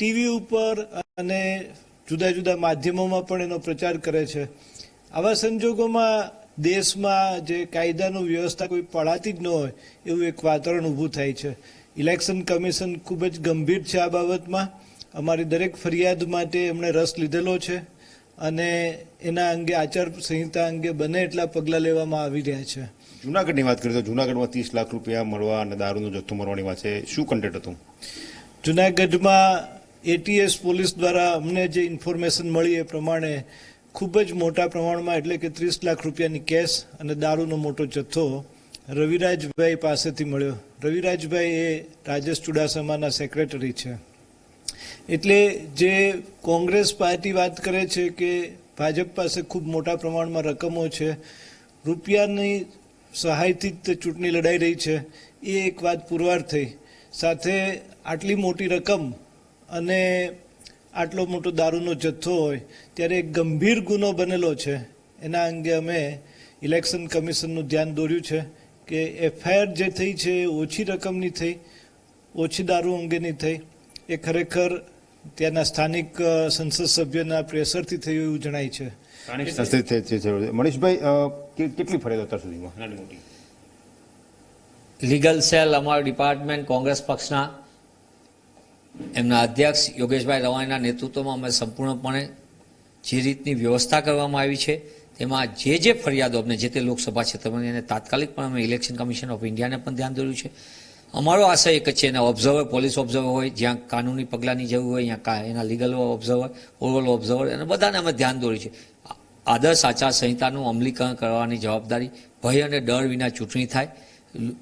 TV ઉપર અને જુદા જુદા માધ્યમોમાં પણ એનો પ્રચાર કરે છે. આવા સંજોગોમાં દેશમાં જે કાયદાનું વ્યવસ્થા કોઈ પડાતી જ ન હોય એવું એક વાતાવરણ ઊભું થાય છે. ઇલેક્શન કમિશન ખૂબ જ ગંભીર છે આ બાબતમાં. અમારી દરેક ફરિયાદ માટે એમણે રસ લીધેલો છે અને એના અંગે આચાર સંહિતા અંગે બને એટલા પગલાં લેવામાં આવી રહ્યા છે. જુનાગઢની વાત કરીએ તો જુનાગઢમાં ત્રીસ લાખ રૂપિયા મળવા અને દારૂનો જથ્થો મળવાની વાત છે. શું કન્ટેન્ટ હતું? જુનાગઢમાં એટીએસ પોલીસ દ્વારા અમને જે ઇન્ફોર્મેશન મળી એ પ્રમાણે ખૂબ જ મોટા પ્રમાણમાં, એટલે કે ત્રીસ લાખ રૂપિયાની કેશ અને દારૂનો મોટો જથ્થો રવિરાજભાઈ પાસેથી મળ્યો. રવિરાજભાઈ એ રાજેશ ચુડાસમાના સેક્રેટરી છે. એટલે જે કોંગ્રેસ પાર્ટી વાત કરે છે કે ભાજપ પાસે ખૂબ મોટા પ્રમાણમાં રકમો છે, રૂપિયાની સહાયથી જ ચૂંટણી લડાઈ રહી છે, એ એક વાત પુરવાર થઈ. સાથે આટલી મોટી રકમ અને આટલો મોટો દારૂનો જથ્થો હોય ત્યારે એક ગંભીર ગુનો બનેલો છે. એના અંગે અમે ઇલેક્શન કમિશનનું ધ્યાન દોર્યું છે કે એફઆઈઆર જે થઈ છે એ ઓછી રકમની થઈ ઓછી દારૂ અંગેની થઈ. એ ખરેખર ત્યાંના સ્થાનિક સંસદ સભ્યના પ્રેશરથી થયું એવું જણાય છે. મનીષભાઈ કે- કેટલી ફરિયાદ અત્યાર સુધીમાં? લીગલ સેલ અમારા ડિપાર્ટમેન્ટ કોંગ્રેસ પક્ષના એમના અધ્યક્ષ યોગેશભાઈ રવાણીના નેતૃત્વમાં અમે સંપૂર્ણપણે જે રીતની વ્યવસ્થા કરવામાં આવી છે, તેમાં જે જે ફરિયાદો અમને જે તે લોકસભા ક્ષેત્રમાં એને તાત્કાલિક પણ અમે ઇલેક્શન કમિશન ઓફ ઇન્ડિયાને પણ ધ્યાન દોર્યું છે. અમારો આશય એક જ છે, એના ઓબ્ઝર્વર પોલીસ ઓબ્ઝર્વર હોય, જ્યાં કાનૂની પગલાંની જરૂર હોય ત્યાં એના લીગલ ઓબ્ઝર્વર ઓવરઓલ ઓબ્ઝર્વર અને બધાને અમે ધ્યાન દોર્યું છે. આદર્શ આચાર સંહિતાનું અમલીકરણ કરવાની જવાબદારી, ભય અને ડર વિના ચૂંટણી થાય,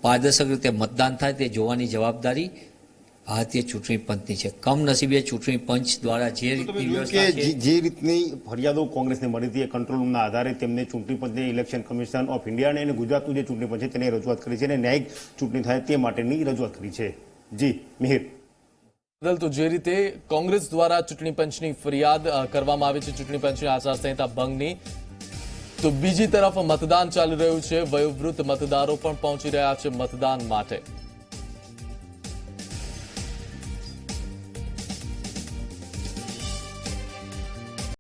પારદર્શક રીતે મતદાન થાય, તે જોવાની જવાબદારી ભારતીય ચૂંટણી પંચની છે. કમનસીબે ચૂંટણી પંચ દ્વારા જે રીતની જે- જે રીતની ફરિયાદો કોંગ્રેસને મળી હતી એ કંટ્રોલ રૂમના આધારે તેમને ચૂંટણી પંચને ઇલેક્શન કમિશન ઓફ ઇન્ડિયાને અને ગુજરાતનું જે ચૂંટણી પંચ છે તેને રજૂઆત કરી છે અને ન્યાયિક ચૂંટણી થાય તે માટેની રજૂઆત કરી છે. જી મિહિર. બદલ તો જે રીતે કોંગ્રેસ દ્વારા ચૂંટણી પંચની ફરિયાદ કરવામાં આવી છે ચૂંટણી પંચની આચારસંહિતા ભંગની તો બીજી તરફ મતદાન ચાલી રહ્યું છે. વયોવૃદ્ધ મતદારો પણ પહોંચી રહ્યા છે મતદાન માટે.